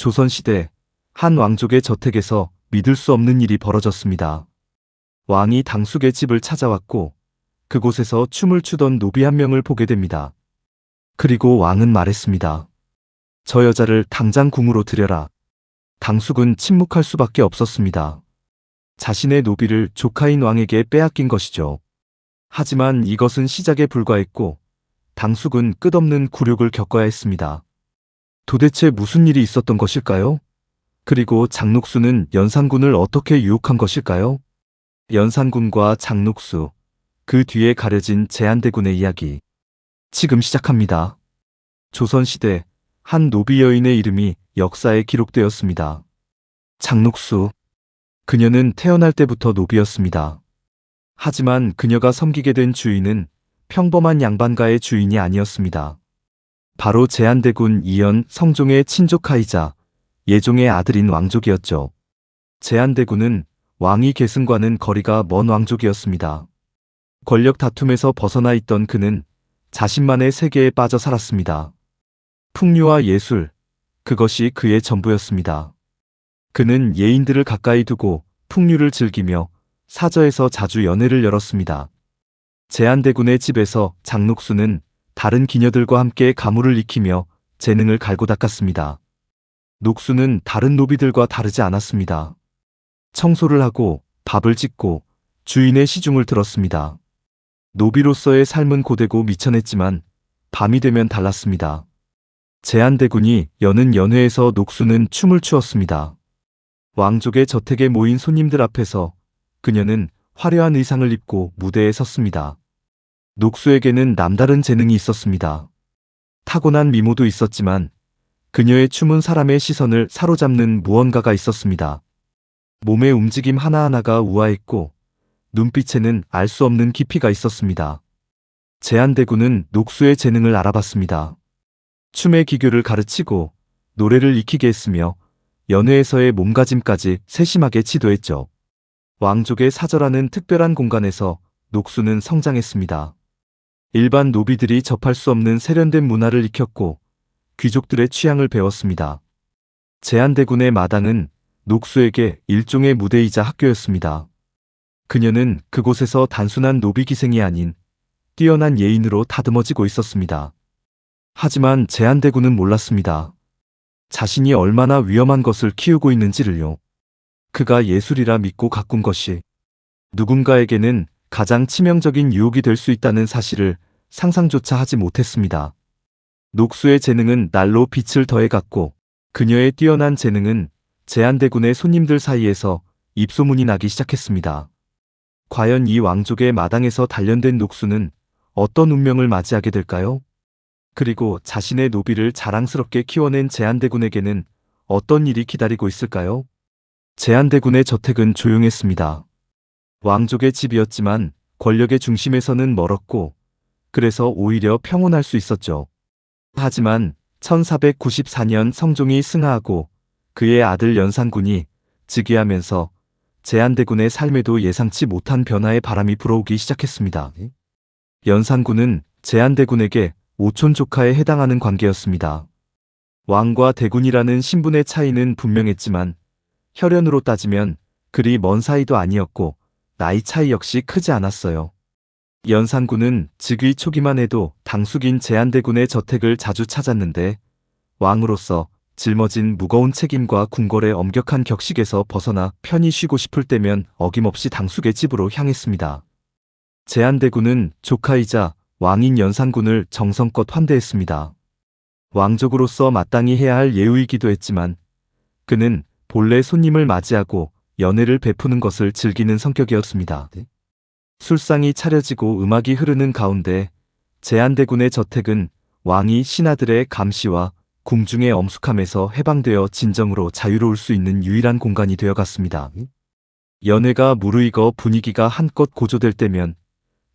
조선시대 한 왕족의 저택에서 믿을 수 없는 일이 벌어졌습니다. 왕이 당숙의 집을 찾아왔고 그곳에서 춤을 추던 노비 한 명을 보게 됩니다. 그리고 왕은 말했습니다. 저 여자를 당장 궁으로 들여라. 당숙은 침묵할 수밖에 없었습니다. 자신의 노비를 조카인 왕에게 빼앗긴 것이죠. 하지만 이것은 시작에 불과했고 당숙은 끝없는 굴욕을 겪어야 했습니다. 도대체 무슨 일이 있었던 것일까요? 그리고 장녹수는 연산군을 어떻게 유혹한 것일까요? 연산군과 장녹수, 그 뒤에 가려진 제한대군의 이야기. 지금 시작합니다. 조선시대 한 노비 여인의 이름이 역사에 기록되었습니다. 장녹수. 그녀는 태어날 때부터 노비였습니다. 하지만 그녀가 섬기게 된 주인은 평범한 양반가의 주인이 아니었습니다. 바로 제한대군 이연 성종의 친족하이자 예종의 아들인 왕족이었죠. 제한대군은 왕위 계승과는 거리가 먼 왕족이었습니다. 권력 다툼에서 벗어나 있던 그는 자신만의 세계에 빠져 살았습니다. 풍류와 예술, 그것이 그의 전부였습니다. 그는 예인들을 가까이 두고 풍류를 즐기며 사저에서 자주 연회를 열었습니다. 제한대군의 집에서 장녹수는 다른 기녀들과 함께 가물을 익히며 재능을 갈고 닦았습니다. 녹수는 다른 노비들과 다르지 않았습니다. 청소를 하고 밥을 짓고 주인의 시중을 들었습니다. 노비로서의 삶은 고되고 미천했지만 밤이 되면 달랐습니다. 제한대군이 여는 연회에서 녹수는 춤을 추었습니다. 왕족의 저택에 모인 손님들 앞에서 그녀는 화려한 의상을 입고 무대에 섰습니다. 녹수에게는 남다른 재능이 있었습니다. 타고난 미모도 있었지만 그녀의 춤은 사람의 시선을 사로잡는 무언가가 있었습니다. 몸의 움직임 하나하나가 우아했고 눈빛에는 알 수 없는 깊이가 있었습니다. 제한대군은 녹수의 재능을 알아봤습니다. 춤의 기교를 가르치고 노래를 익히게 했으며 연회에서의 몸가짐까지 세심하게 지도했죠. 왕족의 사절하는 특별한 공간에서 녹수는 성장했습니다. 일반 노비들이 접할 수 없는 세련된 문화를 익혔고 귀족들의 취향을 배웠습니다. 제한대군의 마당은 녹수에게 일종의 무대이자 학교였습니다. 그녀는 그곳에서 단순한 노비 기생이 아닌 뛰어난 예인으로 다듬어지고 있었습니다. 하지만 제한대군은 몰랐습니다. 자신이 얼마나 위험한 것을 키우고 있는지를요. 그가 예술이라 믿고 가꾼 것이 누군가에게는 가장 치명적인 유혹이 될 수 있다는 사실을 상상조차 하지 못했습니다. 녹수의 재능은 날로 빛을 더해갔고 그녀의 뛰어난 재능은 제한대군의 손님들 사이에서 입소문이 나기 시작했습니다. 과연 이 왕족의 마당에서 단련된 녹수는 어떤 운명을 맞이하게 될까요? 그리고 자신의 노비를 자랑스럽게 키워낸 제한대군에게는 어떤 일이 기다리고 있을까요? 제한대군의 저택은 조용했습니다. 왕족의 집이었지만 권력의 중심에서는 멀었고 그래서 오히려 평온할 수 있었죠. 하지만 1494년 성종이 승하하고 그의 아들 연산군이 즉위하면서 제한대군의 삶에도 예상치 못한 변화의 바람이 불어오기 시작했습니다. 연산군은 제한대군에게 오촌 조카에 해당하는 관계였습니다. 왕과 대군이라는 신분의 차이는 분명했지만 혈연으로 따지면 그리 먼 사이도 아니었고 나이 차이 역시 크지 않았어요. 연산군은 즉위 초기만 해도 당숙인 제한대군의 저택을 자주 찾았는데 왕으로서 짊어진 무거운 책임과 궁궐의 엄격한 격식에서 벗어나 편히 쉬고 싶을 때면 어김없이 당숙의 집으로 향했습니다. 제한대군은 조카이자 왕인 연산군을 정성껏 환대했습니다. 왕족으로서 마땅히 해야 할 예우이기도 했지만 그는 본래 손님을 맞이하고 연애를 베푸는 것을 즐기는 성격이었습니다. 술상이 차려지고 음악이 흐르는 가운데 제한대군의 저택은 왕이 신하들의 감시와 궁중의 엄숙함에서 해방되어 진정으로 자유로울 수 있는 유일한 공간이 되어갔습니다. 연회가 무르익어 분위기가 한껏 고조될 때면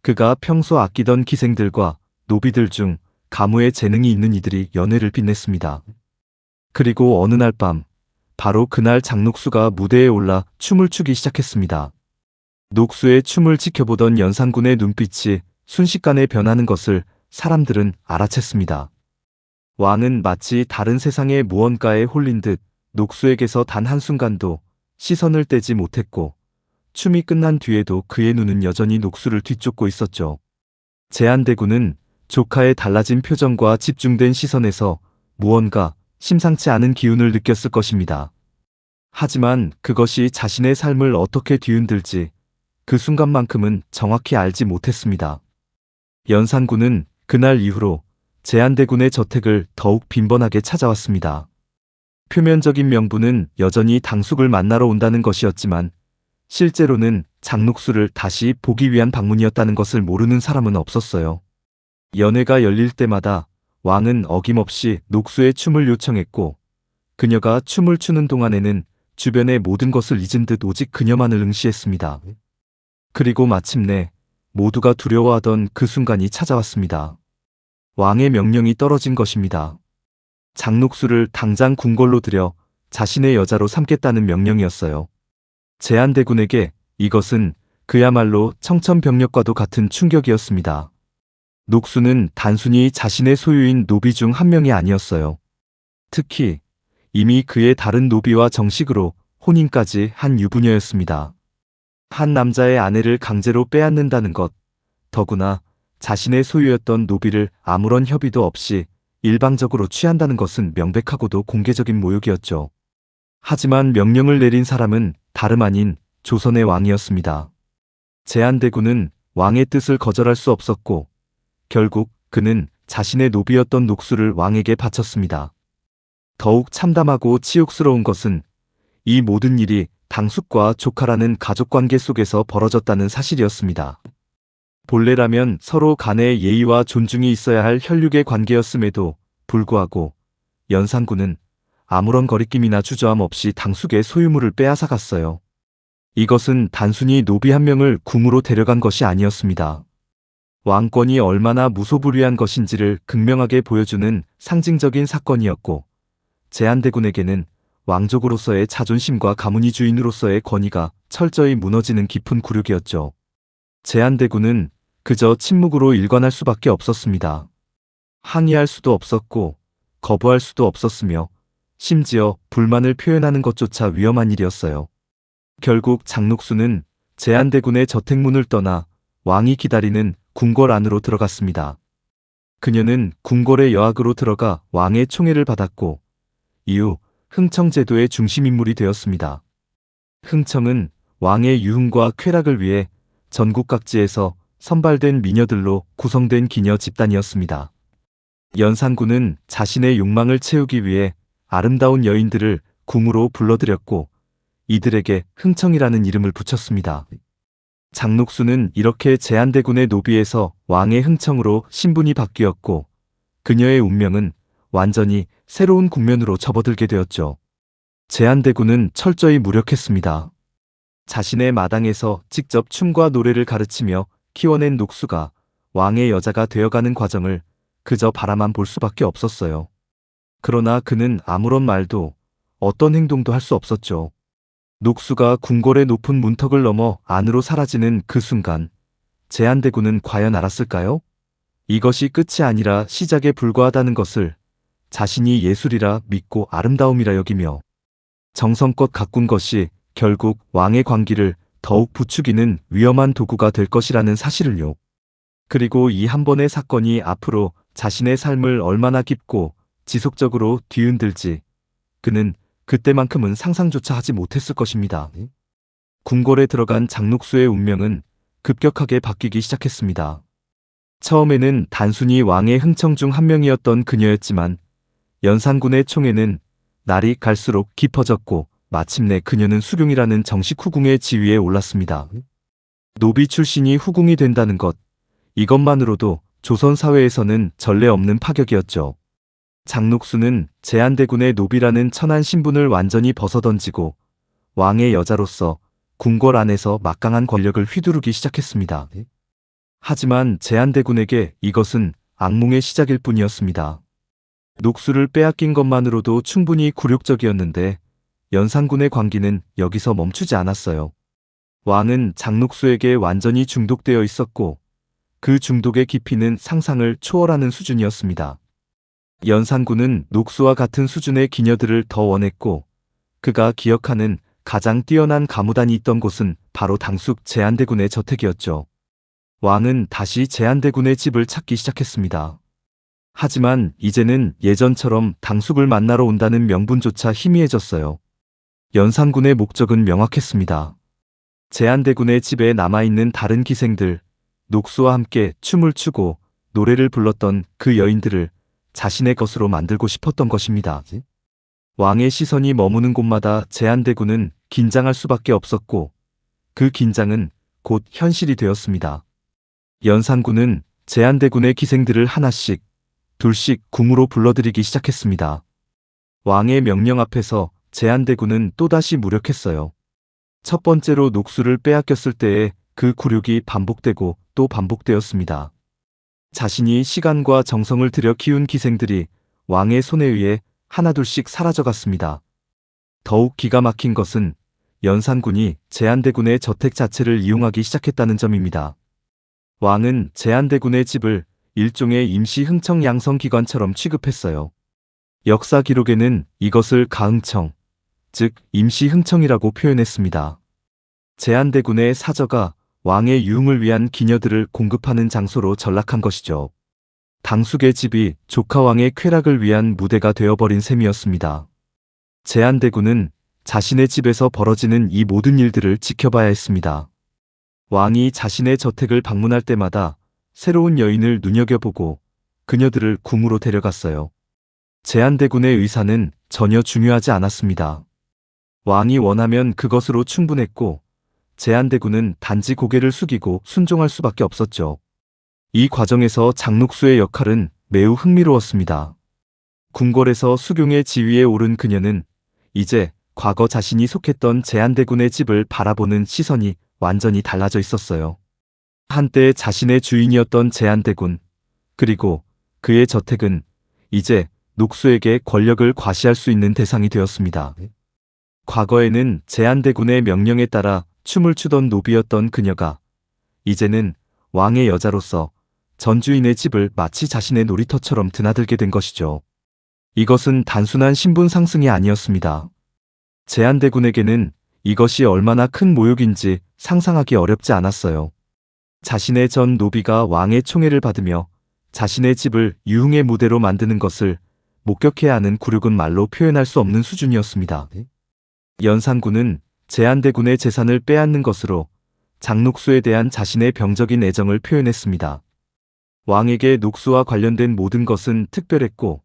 그가 평소 아끼던 기생들과 노비들 중 가무의 재능이 있는 이들이 연회를 빛냈습니다. 그리고 어느 날 밤, 바로 그날 장녹수가 무대에 올라 춤을 추기 시작했습니다. 녹수의 춤을 지켜보던 연산군의 눈빛이 순식간에 변하는 것을 사람들은 알아챘습니다. 왕은 마치 다른 세상의 무언가에 홀린 듯 녹수에게서 단 한순간도 시선을 떼지 못했고 춤이 끝난 뒤에도 그의 눈은 여전히 녹수를 뒤쫓고 있었죠. 제한대군은 조카의 달라진 표정과 집중된 시선에서 무언가 심상치 않은 기운을 느꼈을 것입니다. 하지만 그것이 자신의 삶을 어떻게 뒤흔들지 그 순간만큼은 정확히 알지 못했습니다. 연산군은 그날 이후로 제한대군의 저택을 더욱 빈번하게 찾아왔습니다. 표면적인 명분은 여전히 당숙을 만나러 온다는 것이었지만 실제로는 장녹수를 다시 보기 위한 방문이었다는 것을 모르는 사람은 없었어요. 연회가 열릴 때마다 왕은 어김없이 녹수의 춤을 요청했고 그녀가 춤을 추는 동안에는 주변의 모든 것을 잊은 듯 오직 그녀만을 응시했습니다. 그리고 마침내 모두가 두려워하던 그 순간이 찾아왔습니다. 왕의 명령이 떨어진 것입니다. 장녹수를 당장 궁궐로 들여 자신의 여자로 삼겠다는 명령이었어요. 제한대군에게 이것은 그야말로 청천벽력과도 같은 충격이었습니다. 녹수는 단순히 자신의 소유인 노비 중 한 명이 아니었어요. 특히 이미 그의 다른 노비와 정식으로 혼인까지 한 유부녀였습니다. 한 남자의 아내를 강제로 빼앗는다는 것, 더구나 자신의 소유였던 노비를 아무런 협의도 없이 일방적으로 취한다는 것은 명백하고도 공개적인 모욕이었죠. 하지만 명령을 내린 사람은 다름 아닌 조선의 왕이었습니다. 제한대군은 왕의 뜻을 거절할 수 없었고 결국 그는 자신의 노비였던 녹수를 왕에게 바쳤습니다. 더욱 참담하고 치욕스러운 것은 이 모든 일이 당숙과 조카라는 가족관계 속에서 벌어졌다는 사실이었습니다. 본래라면 서로 간의 예의와 존중이 있어야 할 혈육의 관계였음에도 불구하고 연산군은 아무런 거리낌이나 주저함 없이 당숙의 소유물을 빼앗아 갔어요. 이것은 단순히 노비 한 명을 궁으로 데려간 것이 아니었습니다. 왕권이 얼마나 무소불위한 것인지를 극명하게 보여주는 상징적인 사건이었고 제한대군에게는 왕족으로서의 자존심과 가문이 주인으로서의 권위가 철저히 무너지는 깊은 굴욕이었죠. 제한대군은 그저 침묵으로 일관할 수밖에 없었습니다. 항의할 수도 없었고 거부할 수도 없었으며 심지어 불만을 표현하는 것조차 위험한 일이었어요. 결국 장록수는 제한대군의 저택문을 떠나 왕이 기다리는 궁궐 안으로 들어갔습니다. 그녀는 궁궐의 여학으로 들어가 왕의 총애를 받았고 이후 흥청 제도의 중심인물이 되었습니다. 흥청은 왕의 유흥과 쾌락을 위해 전국 각지에서 선발된 미녀들로 구성된 기녀 집단이었습니다. 연산군은 자신의 욕망을 채우기 위해 아름다운 여인들을 궁으로 불러들였고 이들에게 흥청이라는 이름을 붙였습니다. 장록수는 이렇게 제한대군의 노비에서 왕의 흥청으로 신분이 바뀌었고 그녀의 운명은 완전히 새로운 국면으로 접어들게 되었죠. 제한대군은 철저히 무력했습니다. 자신의 마당에서 직접 춤과 노래를 가르치며 키워낸 녹수가 왕의 여자가 되어가는 과정을 그저 바라만 볼 수밖에 없었어요. 그러나 그는 아무런 말도 어떤 행동도 할 수 없었죠. 녹수가 궁궐의 높은 문턱을 넘어 안으로 사라지는 그 순간 제한대군은 과연 알았을까요? 이것이 끝이 아니라 시작에 불과하다는 것을 자신이 예술이라 믿고 아름다움이라 여기며 정성껏 가꾼 것이 결국 왕의 광기를 더욱 부추기는 위험한 도구가 될 것이라는 사실을요. 그리고 이 한 번의 사건이 앞으로 자신의 삶을 얼마나 깊고 지속적으로 뒤흔들지 그는 그때만큼은 상상조차 하지 못했을 것입니다. 궁궐에 들어간 장록수의 운명은 급격하게 바뀌기 시작했습니다. 처음에는 단순히 왕의 흥청 중 한 명이었던 그녀였지만 연산군의 총에는 날이 갈수록 깊어졌고 마침내 그녀는 수룡이라는 정식 후궁의 지위에 올랐습니다. 노비 출신이 후궁이 된다는 것, 이것만으로도 조선 사회에서는 전례 없는 파격이었죠. 장록수는 제한대군의 노비라는 천한 신분을 완전히 벗어던지고 왕의 여자로서 궁궐 안에서 막강한 권력을 휘두르기 시작했습니다. 하지만 제한대군에게 이것은 악몽의 시작일 뿐이었습니다. 녹수를 빼앗긴 것만으로도 충분히 굴욕적이었는데 연산군의 광기는 여기서 멈추지 않았어요. 왕은 장녹수에게 완전히 중독되어 있었고 그 중독의 깊이는 상상을 초월하는 수준이었습니다. 연산군은 녹수와 같은 수준의 기녀들을 더 원했고 그가 기억하는 가장 뛰어난 가무단이 있던 곳은 바로 당숙 제한대군의 저택이었죠. 왕은 다시 제한대군의 집을 찾기 시작했습니다. 하지만 이제는 예전처럼 당숙을 만나러 온다는 명분조차 희미해졌어요. 연산군의 목적은 명확했습니다. 제한대군의 집에 남아있는 다른 기생들, 녹수와 함께 춤을 추고 노래를 불렀던 그 여인들을 자신의 것으로 만들고 싶었던 것입니다. 왕의 시선이 머무는 곳마다 제한대군은 긴장할 수밖에 없었고 그 긴장은 곧 현실이 되었습니다. 연산군은 제한대군의 기생들을 하나씩 둘씩 궁으로 불러들이기 시작했습니다. 왕의 명령 앞에서 제한대군은 또다시 무력했어요. 첫 번째로 녹수를 빼앗겼을 때에 그 굴욕이 반복되고 또 반복되었습니다. 자신이 시간과 정성을 들여 키운 기생들이 왕의 손에 의해 하나둘씩 사라져갔습니다. 더욱 기가 막힌 것은 연산군이 제한대군의 저택 자체를 이용하기 시작했다는 점입니다. 왕은 제한대군의 집을 일종의 임시 흥청 양성기관처럼 취급했어요. 역사 기록에는 이것을 가흥청, 즉 임시 흥청이라고 표현했습니다. 제한대군의 사저가 왕의 유흥을 위한 기녀들을 공급하는 장소로 전락한 것이죠. 당숙의 집이 조카왕의 쾌락을 위한 무대가 되어버린 셈이었습니다. 제한대군은 자신의 집에서 벌어지는 이 모든 일들을 지켜봐야 했습니다. 왕이 자신의 저택을 방문할 때마다 새로운 여인을 눈여겨보고 그녀들을 궁으로 데려갔어요. 제한대군의 의사는 전혀 중요하지 않았습니다. 왕이 원하면 그것으로 충분했고 제한대군은 단지 고개를 숙이고 순종할 수밖에 없었죠. 이 과정에서 장록수의 역할은 매우 흥미로웠습니다. 궁궐에서 수경의 지위에 오른 그녀는 이제 과거 자신이 속했던 제한대군의 집을 바라보는 시선이 완전히 달라져 있었어요. 한때 자신의 주인이었던 제한대군, 그리고 그의 저택은 이제 녹수에게 권력을 과시할 수 있는 대상이 되었습니다. 과거에는 제한대군의 명령에 따라 춤을 추던 노비였던 그녀가 이제는 왕의 여자로서 전주인의 집을 마치 자신의 놀이터처럼 드나들게 된 것이죠. 이것은 단순한 신분 상승이 아니었습니다. 제한대군에게는 이것이 얼마나 큰 모욕인지 상상하기 어렵지 않았어요. 자신의 전 노비가 왕의 총애를 받으며 자신의 집을 유흥의 무대로 만드는 것을 목격해야 하는 굴욕은 말로 표현할 수 없는 수준이었습니다. 연산군은 제한대군의 재산을 빼앗는 것으로 장녹수에 대한 자신의 병적인 애정을 표현했습니다. 왕에게 녹수와 관련된 모든 것은 특별했고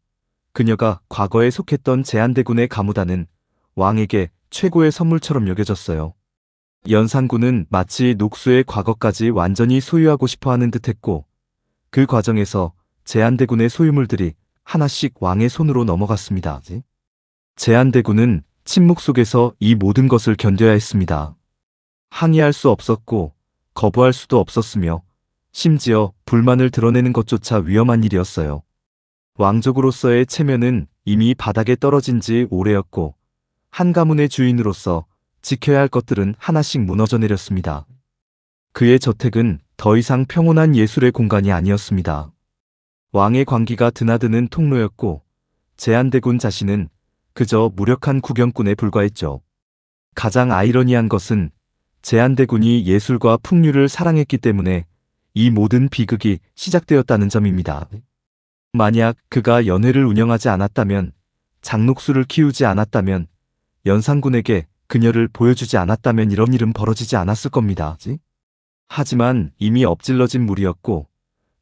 그녀가 과거에 속했던 제한대군의 가무다는 왕에게 최고의 선물처럼 여겨졌어요. 연산군은 마치 녹수의 과거까지 완전히 소유하고 싶어 하는 듯 했고 그 과정에서 제한대군의 소유물들이 하나씩 왕의 손으로 넘어갔습니다. 제한대군은 침묵 속에서 이 모든 것을 견뎌야 했습니다. 항의할 수 없었고 거부할 수도 없었으며 심지어 불만을 드러내는 것조차 위험한 일이었어요. 왕족으로서의 체면은 이미 바닥에 떨어진 지 오래였고 한 가문의 주인으로서 지켜야 할 것들은 하나씩 무너져 내렸습니다. 그의 저택은 더 이상 평온한 예술의 공간이 아니었습니다. 왕의 광기가 드나드는 통로였고 제한대군 자신은 그저 무력한 구경꾼에 불과했죠. 가장 아이러니한 것은 제한대군이 예술과 풍류를 사랑했기 때문에 이 모든 비극이 시작되었다는 점입니다. 만약 그가 연회를 운영하지 않았다면, 장녹수를 키우지 않았다면, 연산군에게 그녀를 보여주지 않았다면 이런 일은 벌어지지 않았을 겁니다. 하지만 이미 엎질러진 물이었고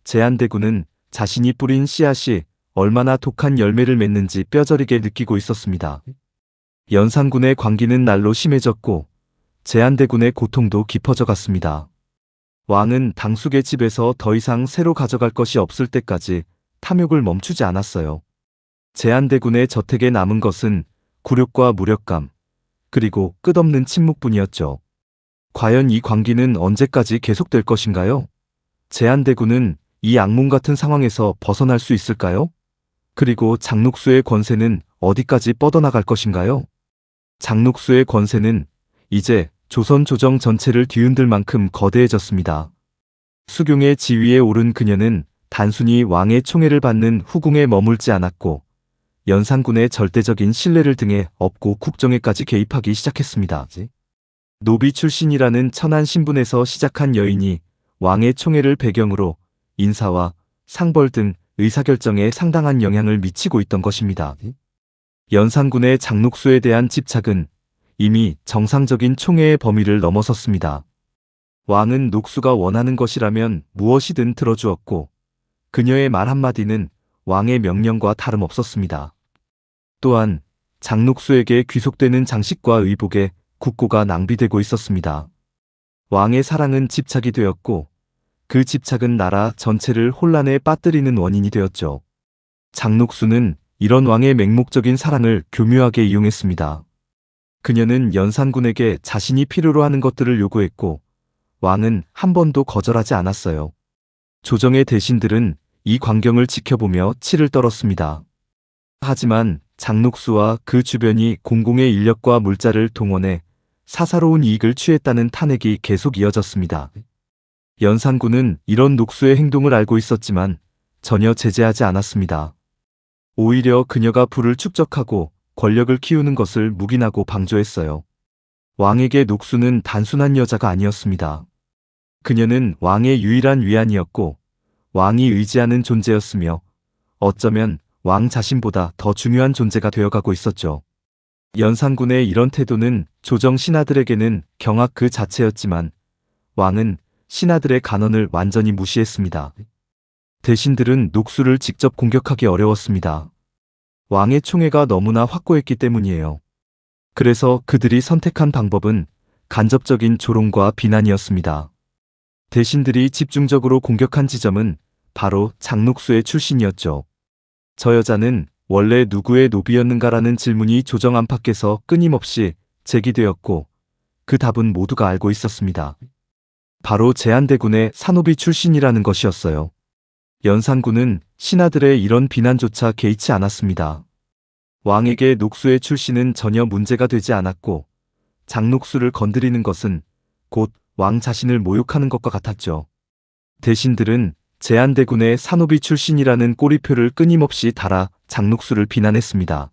제한대군은 자신이 뿌린 씨앗이 얼마나 독한 열매를 맺는지 뼈저리게 느끼고 있었습니다. 연산군의 광기는 날로 심해졌고 제한대군의 고통도 깊어져 갔습니다. 왕은 당숙의 집에서 더 이상 새로 가져갈 것이 없을 때까지 탐욕을 멈추지 않았어요. 제한대군의 저택에 남은 것은 굴욕과 무력감, 그리고 끝없는 침묵뿐이었죠. 과연 이 광기는 언제까지 계속될 것인가요? 제한대군은 이 악몽 같은 상황에서 벗어날 수 있을까요? 그리고 장록수의 권세는 어디까지 뻗어나갈 것인가요? 장록수의 권세는 이제 조선 조정 전체를 뒤흔들 만큼 거대해졌습니다. 수경의 지위에 오른 그녀는 단순히 왕의 총애를 받는 후궁에 머물지 않았고 연산군의 절대적인 신뢰를 등에 업고 국정에까지 개입하기 시작했습니다. 노비 출신이라는 천한 신분에서 시작한 여인이 왕의 총애를 배경으로 인사와 상벌 등 의사결정에 상당한 영향을 미치고 있던 것입니다. 연산군의 장록수에 대한 집착은 이미 정상적인 총애의 범위를 넘어섰습니다. 왕은 녹수가 원하는 것이라면 무엇이든 들어주었고 그녀의 말 한마디는 왕의 명령과 다름없었습니다. 또한 장록수에게 귀속되는 장식과 의복에 국고가 낭비되고 있었습니다. 왕의 사랑은 집착이 되었고 그 집착은 나라 전체를 혼란에 빠뜨리는 원인이 되었죠. 장록수는 이런 왕의 맹목적인 사랑을 교묘하게 이용했습니다. 그녀는 연산군에게 자신이 필요로 하는 것들을 요구했고 왕은 한 번도 거절하지 않았어요. 조정의 대신들은 이 광경을 지켜보며 치를 떨었습니다. 하지만 장록수와 그 주변이 공공의 인력과 물자를 동원해 사사로운 이익을 취했다는 탄핵이 계속 이어졌습니다. 연산군은 이런 녹수의 행동을 알고 있었지만 전혀 제재하지 않았습니다. 오히려 그녀가 부를 축적하고 권력을 키우는 것을 묵인하고 방조했어요. 왕에게 녹수는 단순한 여자가 아니었습니다. 그녀는 왕의 유일한 위안이었고 왕이 의지하는 존재였으며 어쩌면 왕 자신보다 더 중요한 존재가 되어가고 있었죠. 연산군의 이런 태도는 조정 신하들에게는 경악 그 자체였지만 왕은 신하들의 간언을 완전히 무시했습니다. 대신들은 녹수를 직접 공격하기 어려웠습니다. 왕의 총애가 너무나 확고했기 때문이에요. 그래서 그들이 선택한 방법은 간접적인 조롱과 비난이었습니다. 대신들이 집중적으로 공격한 지점은 바로 장록수의 출신이었죠. 저 여자는 원래 누구의 노비였는가라는 질문이 조정 안팎에서 끊임없이 제기되었고 그 답은 모두가 알고 있었습니다. 바로 제한대군의 산호비 출신이라는 것이었어요. 연산군은 신하들의 이런 비난조차 개의치 않았습니다. 왕에게 녹수의 출신은 전혀 문제가 되지 않았고 장녹수를 건드리는 것은 곧 왕 자신을 모욕하는 것과 같았죠. 대신들은 제한대군의 산호비 출신이라는 꼬리표를 끊임없이 달아 장녹수를 비난했습니다.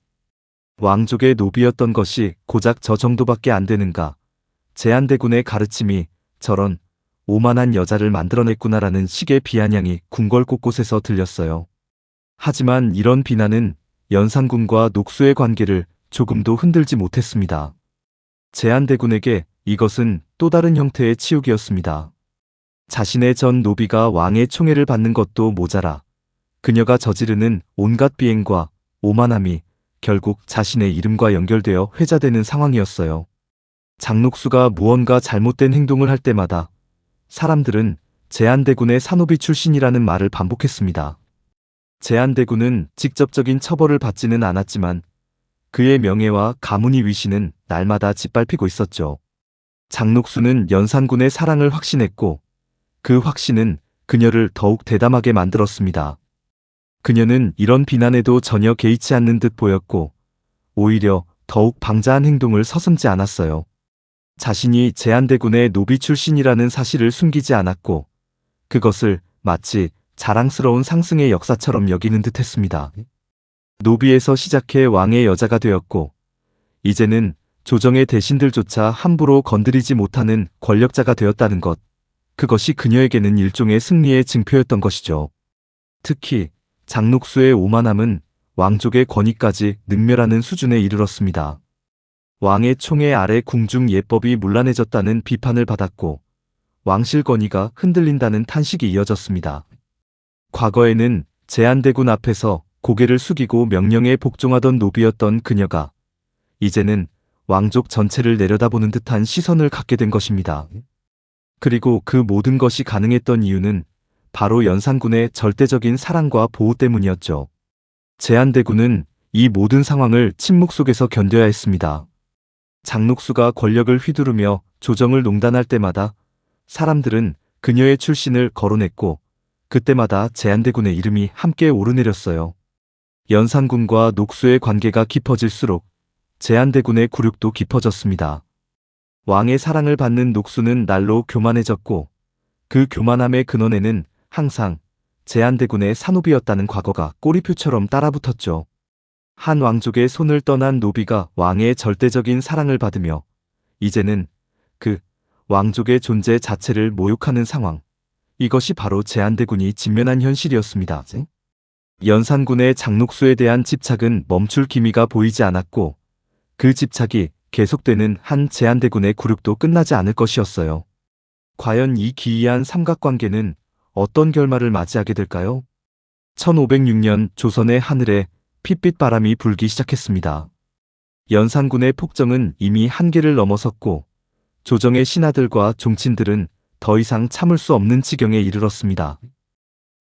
왕족의 노비였던 것이 고작 저 정도밖에 안 되는가. 제한대군의 가르침이 저런 오만한 여자를 만들어냈구나라는 식의 비아냥이 궁궐 곳곳에서 들렸어요. 하지만 이런 비난은 연산군과 녹수의 관계를 조금도 흔들지 못했습니다. 제한대군에게 이것은 또 다른 형태의 치욕이었습니다. 자신의 전 노비가 왕의 총애를 받는 것도 모자라 그녀가 저지르는 온갖 비행과 오만함이 결국 자신의 이름과 연결되어 회자되는 상황이었어요. 장록수가 무언가 잘못된 행동을 할 때마다 사람들은 제한대군의 산호비 출신이라는 말을 반복했습니다. 제한대군은 직접적인 처벌을 받지는 않았지만 그의 명예와 가문이 위신은 날마다 짓밟히고 있었죠. 장록수는 연산군의 사랑을 확신했고 그 확신은 그녀를 더욱 대담하게 만들었습니다. 그녀는 이런 비난에도 전혀 개의치 않는 듯 보였고 오히려 더욱 방자한 행동을 서슴지 않았어요. 자신이 제한대군의 노비 출신이라는 사실을 숨기지 않았고 그것을 마치 자랑스러운 상승의 역사처럼 여기는 듯 했습니다. 노비에서 시작해 왕의 여자가 되었고 이제는 조정의 대신들조차 함부로 건드리지 못하는 권력자가 되었다는 것. 그것이 그녀에게는 일종의 승리의 증표였던 것이죠. 특히 장록수의 오만함은 왕족의 권위까지 능멸하는 수준에 이르렀습니다. 왕의 총애 아래 궁중 예법이 문란해졌다는 비판을 받았고 왕실 권위가 흔들린다는 탄식이 이어졌습니다. 과거에는 제한대군 앞에서 고개를 숙이고 명령에 복종하던 노비였던 그녀가 이제는 왕족 전체를 내려다보는 듯한 시선을 갖게 된 것입니다. 그리고 그 모든 것이 가능했던 이유는 바로 연산군의 절대적인 사랑과 보호 때문이었죠. 제한대군은 이 모든 상황을 침묵 속에서 견뎌야 했습니다. 장록수가 권력을 휘두르며 조정을 농단할 때마다 사람들은 그녀의 출신을 거론했고 그때마다 제한대군의 이름이 함께 오르내렸어요. 연산군과 녹수의 관계가 깊어질수록 제한대군의 굴욕도 깊어졌습니다. 왕의 사랑을 받는 녹수는 날로 교만해졌고 그 교만함의 근원에는 항상 제한대군의 산호비였다는 과거가 꼬리표처럼 따라붙었죠. 한 왕족의 손을 떠난 노비가 왕의 절대적인 사랑을 받으며 이제는 그 왕족의 존재 자체를 모욕하는 상황. 이것이 바로 제한대군이 직면한 현실이었습니다. 연산군의 장록수에 대한 집착은 멈출 기미가 보이지 않았고 그 집착이 계속되는 한 제한대군의 굴욕도 끝나지 않을 것이었어요. 과연 이 기이한 삼각관계는 어떤 결말을 맞이하게 될까요? 1506년 조선의 하늘에 핏빛 바람이 불기 시작했습니다. 연산군의 폭정은 이미 한계를 넘어섰고 조정의 신하들과 종친들은 더 이상 참을 수 없는 지경에 이르렀습니다.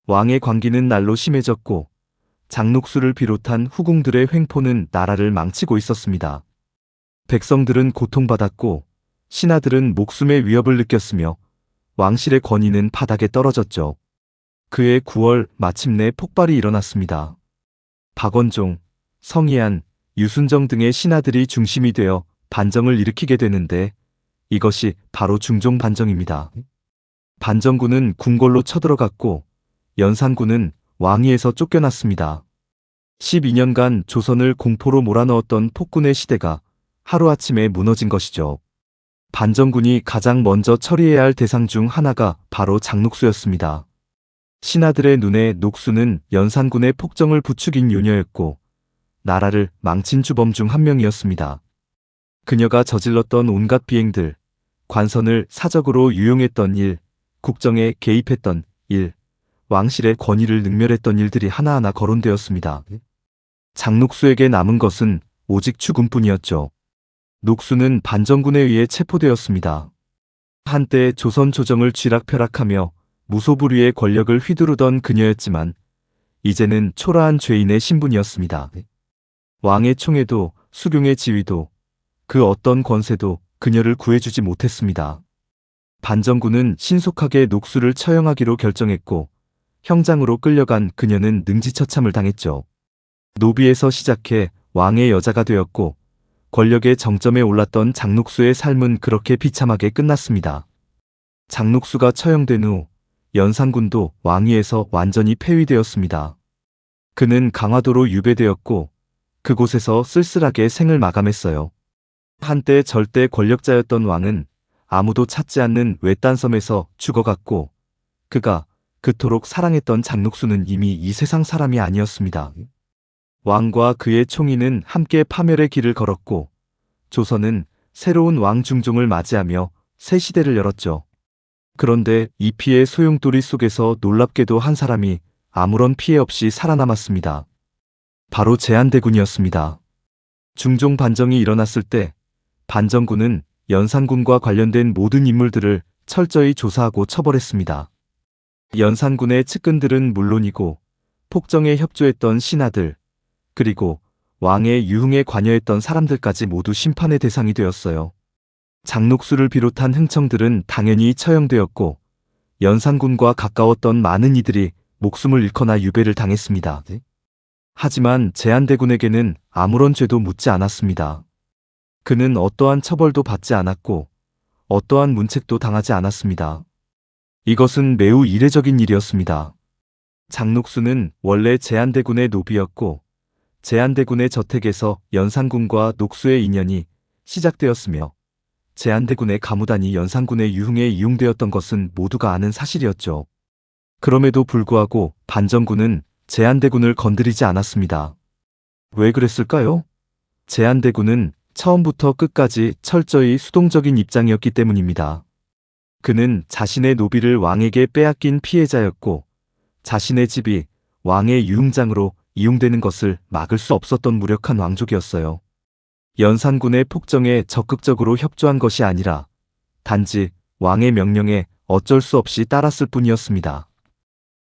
왕의 광기는 날로 심해졌고 장록수를 비롯한 후궁들의 횡포는 나라를 망치고 있었습니다. 백성들은 고통받았고 신하들은 목숨의 위협을 느꼈으며 왕실의 권위는 바닥에 떨어졌죠. 그해 9월 마침내 폭발이 일어났습니다. 박원종, 성희안, 유순정 등의 신하들이 중심이 되어 반정을 일으키게 되는데 이것이 바로 중종 반정입니다. 반정군은 궁궐로 쳐들어갔고 연산군은 왕위에서 쫓겨났습니다. 12년간 조선을 공포로 몰아넣었던 폭군의 시대가 하루아침에 무너진 것이죠. 반정군이 가장 먼저 처리해야 할 대상 중 하나가 바로 장녹수였습니다. 신하들의 눈에 녹수는 연산군의 폭정을 부추긴 요녀였고 나라를 망친 주범 중 한 명이었습니다. 그녀가 저질렀던 온갖 비행들, 관선을 사적으로 유용했던 일, 국정에 개입했던 일, 왕실의 권위를 능멸했던 일들이 하나하나 거론되었습니다. 장녹수에게 남은 것은 오직 죽음뿐이었죠. 녹수는 반정군에 의해 체포되었습니다. 한때 조선 조정을 쥐락펴락하며 무소불위의 권력을 휘두르던 그녀였지만 이제는 초라한 죄인의 신분이었습니다. 왕의 총애도 수경의 지위도 그 어떤 권세도 그녀를 구해주지 못했습니다. 반정군은 신속하게 녹수를 처형하기로 결정했고 형장으로 끌려간 그녀는 능지처참을 당했죠. 노비에서 시작해 왕의 여자가 되었고 권력의 정점에 올랐던 장녹수의 삶은 그렇게 비참하게 끝났습니다. 장녹수가 처형된 후 연산군도 왕위에서 완전히 폐위되었습니다. 그는 강화도로 유배되었고 그곳에서 쓸쓸하게 생을 마감했어요. 한때 절대 권력자였던 왕은 아무도 찾지 않는 외딴 섬에서 죽어갔고 그가 그토록 사랑했던 장녹수는 이미 이 세상 사람이 아니었습니다. 왕과 그의 총리는 함께 파멸의 길을 걸었고 조선은 새로운 왕 중종을 맞이하며 새 시대를 열었죠. 그런데 이 피해 소용돌이 속에서 놀랍게도 한 사람이 아무런 피해 없이 살아남았습니다. 바로 제한대군이었습니다. 중종 반정이 일어났을 때 반정군은 연산군과 관련된 모든 인물들을 철저히 조사하고 처벌했습니다. 연산군의 측근들은 물론이고 폭정에 협조했던 신하들 그리고 왕의 유흥에 관여했던 사람들까지 모두 심판의 대상이 되었어요. 장녹수를 비롯한 흥청들은 당연히 처형되었고 연산군과 가까웠던 많은 이들이 목숨을 잃거나 유배를 당했습니다. 하지만 제한대군에게는 아무런 죄도 묻지 않았습니다. 그는 어떠한 처벌도 받지 않았고 어떠한 문책도 당하지 않았습니다. 이것은 매우 이례적인 일이었습니다. 장녹수는 원래 제한대군의 노비였고 제한대군의 저택에서 연산군과 녹수의 인연이 시작되었으며 제한대군의 가무단이 연산군의 유흥에 이용되었던 것은 모두가 아는 사실이었죠. 그럼에도 불구하고 반정군은 제한대군을 건드리지 않았습니다. 왜 그랬을까요? 제한대군은 처음부터 끝까지 철저히 수동적인 입장이었기 때문입니다. 그는 자신의 노비를 왕에게 빼앗긴 피해자였고 자신의 집이 왕의 유흥장으로 이용되는 것을 막을 수 없었던 무력한 왕족이었어요. 연산군의 폭정에 적극적으로 협조한 것이 아니라 단지 왕의 명령에 어쩔 수 없이 따랐을 뿐이었습니다.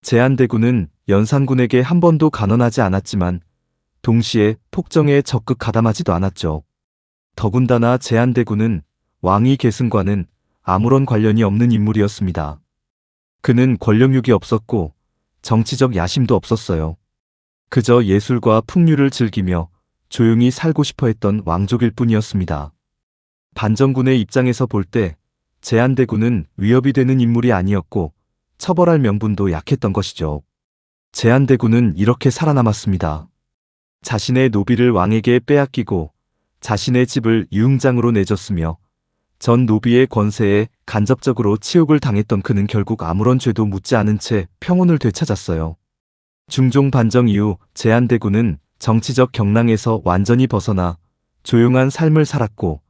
제한대군은 연산군에게 한 번도 간언하지 않았지만 동시에 폭정에 적극 가담하지도 않았죠. 더군다나 제한대군은 왕위 계승과는 아무런 관련이 없는 인물이었습니다. 그는 권력욕이 없었고 정치적 야심도 없었어요. 그저 예술과 풍류를 즐기며 조용히 살고 싶어 했던 왕족일 뿐이었습니다. 반정군의 입장에서 볼 때 제한대군은 위협이 되는 인물이 아니었고 처벌할 명분도 약했던 것이죠. 제한대군은 이렇게 살아남았습니다. 자신의 노비를 왕에게 빼앗기고 자신의 집을 유흥장으로 내줬으며 전 노비의 권세에 간접적으로 치욕을 당했던 그는 결국 아무런 죄도 묻지 않은 채 평온을 되찾았어요. 중종 반정 이후 제한대군은 정치적 경랑에서 완전히 벗어나 조용한 삶을 살았고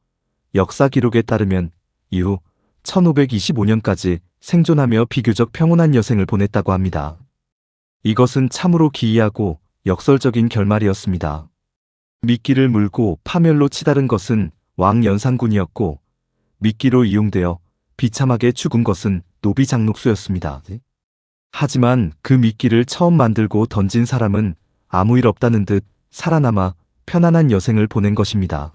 역사 기록에 따르면 이후 1525년까지 생존하며 비교적 평온한 여생을 보냈다고 합니다. 이것은 참으로 기이하고 역설적인 결말이었습니다. 미끼를 물고 파멸로 치달은 것은 왕 연산군이었고 미끼로 이용되어 비참하게 죽은 것은 노비 장록수였습니다. 하지만 그 미끼를 처음 만들고 던진 사람은 아무 일 없다는 듯 살아남아 편안한 여생을 보낸 것입니다.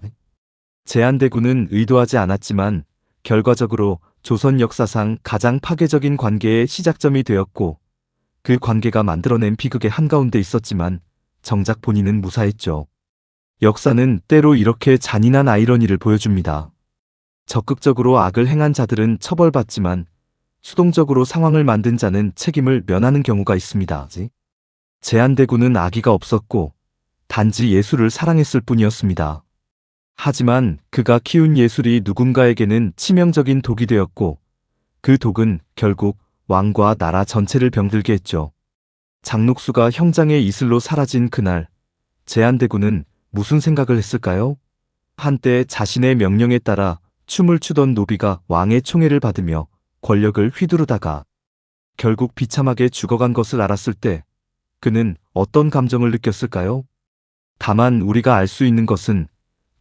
제한대군은 의도하지 않았지만 결과적으로 조선 역사상 가장 파괴적인 관계의 시작점이 되었고 그 관계가 만들어낸 비극의 한가운데 있었지만 정작 본인은 무사했죠. 역사는 때로 이렇게 잔인한 아이러니를 보여줍니다. 적극적으로 악을 행한 자들은 처벌받지만 수동적으로 상황을 만든 자는 책임을 면하는 경우가 있습니다. 제한대군은 아기가 없었고 단지 예술을 사랑했을 뿐이었습니다. 하지만 그가 키운 예술이 누군가에게는 치명적인 독이 되었고 그 독은 결국 왕과 나라 전체를 병들게 했죠. 장록수가 형장의 이슬로 사라진 그날 제한대군은 무슨 생각을 했을까요? 한때 자신의 명령에 따라 춤을 추던 노비가 왕의 총애를 받으며 권력을 휘두르다가 결국 비참하게 죽어간 것을 알았을 때 그는 어떤 감정을 느꼈을까요? 다만 우리가 알 수 있는 것은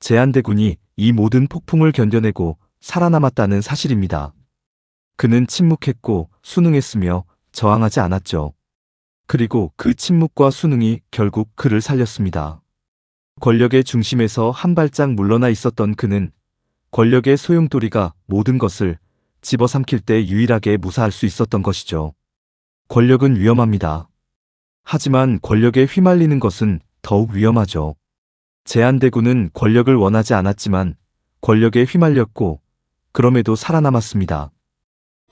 제한대군이 이 모든 폭풍을 견뎌내고 살아남았다는 사실입니다. 그는 침묵했고 순응했으며 저항하지 않았죠. 그리고 그 침묵과 순응이 결국 그를 살렸습니다. 권력의 중심에서 한 발짝 물러나 있었던 그는 권력의 소용돌이가 모든 것을 집어삼킬 때 유일하게 무사할 수 있었던 것이죠. 권력은 위험합니다. 하지만 권력에 휘말리는 것은 더욱 위험하죠. 제한대군은 권력을 원하지 않았지만 권력에 휘말렸고 그럼에도 살아남았습니다.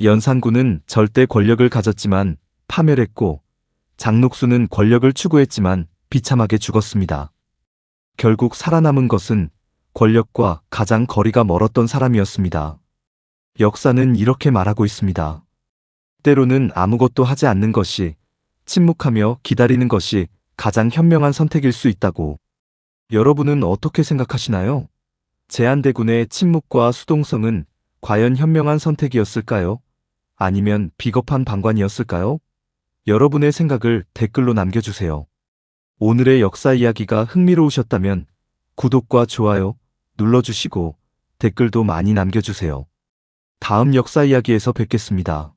연산군은 절대 권력을 가졌지만 파멸했고 장록수는 권력을 추구했지만 비참하게 죽었습니다. 결국 살아남은 것은 권력과 가장 거리가 멀었던 사람이었습니다. 역사는 이렇게 말하고 있습니다. 때로는 아무것도 하지 않는 것이 침묵하며 기다리는 것이 가장 현명한 선택일 수 있다고. 여러분은 어떻게 생각하시나요? 제한대군의 침묵과 수동성은 과연 현명한 선택이었을까요? 아니면 비겁한 방관이었을까요? 여러분의 생각을 댓글로 남겨주세요. 오늘의 역사 이야기가 흥미로우셨다면 구독과 좋아요 눌러주시고 댓글도 많이 남겨주세요. 다음 역사 이야기에서 뵙겠습니다.